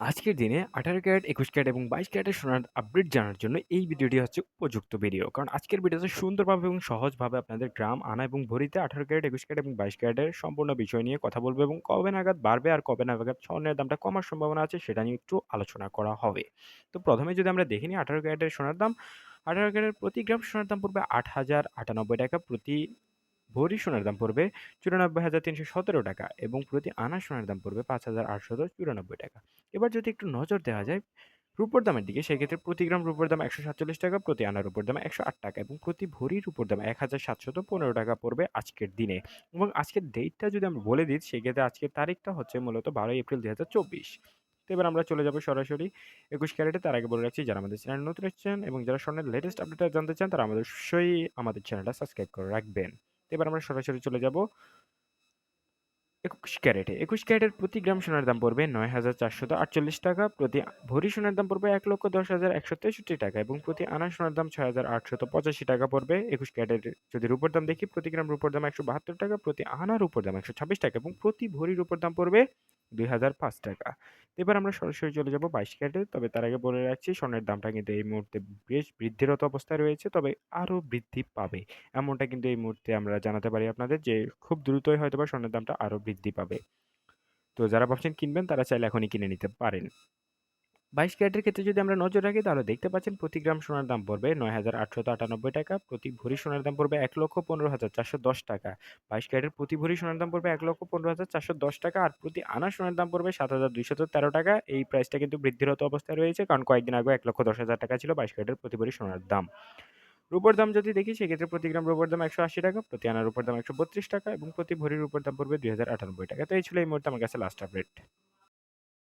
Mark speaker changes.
Speaker 1: আজকের দিনে ১৮ carat, ২১ carat এবং ২২ ক্যারেটের সোনার আপডেট জানার জন্য এই ভিডিওটি হচ্ছে উপযুক্ত ভিডিও। কারণ আজকের ভিডিওতে সুন্দরভাবে এবং সহজভাবে আপনাদের গ্রাম, আনা এবং ভরিতে ১৮ ক্যারেট, ২১ ক্যারেট এবং ২২ ক্যারেটের সম্পূর্ণ বিষয় নিয়ে কথা বলব এবং কবে নাগাদ বাড়বে আর কবে নাগাদ স্বর্ণের দামটা কমার সম্ভাবনা আছে সেটা নিয়ে একটু আলোচনা করা হবে। তো প্রথমে যদি আমরা দেখে নিই ১৮ ক্যারেটের সোনার দাম, ১৮ ক্যারেটের প্রতি গ্রাম সোনার দাম পড়বে ৳৮,০৯৮ প্রতি ভরি সোনার দাম পড়বে ৳৯৪,৩১৭ এবং প্রতি আনা সোনার দাম পড়বে ৳৫,৮৯৪ এবার যদি একটু নজর দেওয়া যায় রূপোর দামের দিকে সেক্ষেত্রে প্রতি গ্রাম রূপোর দাম ৳১৪৭ প্রতি আনার রূপোর দাম ৳১০৮ এবং প্রতি ভরি রূপোর দাম ৳১,৭১৫ পড়বে আজকের দিনে এবং আজকের ডেটটা যদি আমরা বলে দিই সেক্ষেত্রে আজকের তারিখটা হচ্ছে মূলত ১২ এপ্রিল ২০২৪ তো এবার আমরা চলে যাব সরাসরি ২১ ক্যারেটে। তার আগে বলে রাখছি যারা আমাদের চ্যানেল নতুন এসেছেন এবং যারা স্বর্ণের লেটেস্ট আপডেটটা জানতে চান তারা আমাদের অবশ্যই আমাদের চ্যানেলটা সাবস্ক্রাইব করে রাখবেন। এবার আমরা সরাসরি চলে যাব ২১ ক্যারেটে। ২১ ক্যারেটের প্রতি গ্রাম সোনার দাম পড়বে ৳৯,৪৪৮ প্রতি ভরি সোনার দাম পড়বে ৳১,১০,১৬৩ এবং প্রতি আনা সোনার দাম ৳৬,৮৮৫ পড়বে। ২১ ক্যারেটের যদি রূপর দাম দেখি প্রতি গ্রাম রূপর দাম ৳১৭২ প্রতি আনার উপর দাম ৳১২৬ এবং প্রতি ভরির উপর দাম পড়বে ৳২,০০৫ এবার আমরা সরাসরি চলে যাব ২২ ক্যারেটে। তবে তার আগে বলে রাখছি স্বর্ণের দামটা কিন্তু এই মুহূর্তে বেশ বৃদ্ধিরত অবস্থায় রয়েছে তবে আরও বৃদ্ধি পাবে। এমনটা কিন্তু এই মুহূর্তে আমরা জানাতে পারি আপনাদের যে খুব দ্রুতই হয়তো বা স্বর্ণের দামটা আরও বৃদ্ধি পাবে। তো যারা ভাবছেন কিনবেন তারা চাইলে এখনই কিনে নিতে পারেন। ২২ ক্যারেটের ক্ষেত্রে যদি আমরা নজর রাখি তাহলে দেখতে পাচ্ছেন প্রতি গ্রাম সোনার দাম পড়বে ৳৯,৮৯৮ প্রতি ভরি সোনার দাম পড়বে ৳১,১৫,৪১০ ২২ ক্যারেটের প্রতি ভরি সোনার দাম পড়বে ৳১,১৫,৪১০ আর প্রতি আনা সোনার দাম পড়বে ৳৭,২১৩ এই প্রাইসটা কিন্তু বৃদ্ধিরত অবস্থায় রয়েছে কারণ কয়েকদিন আগে এক লক্ষ দশ হাজার টাকা ছিল ২২ ক্যারেটের প্রতি ভরি সোনার দাম। রূপোর দাম যদি দেখি সেক্ষেত্রে প্রতি গ্রাম রূপোর দাম ৳১৮০ প্রতি আনার রূপোর দাম ৳১৩২ এবং প্রতি ভরির রূপোর দাম পড়বে ৳২,০৯৮ তো এই ছিল এই মুহূর্তে আমার কাছে লাস্ট আপডেট।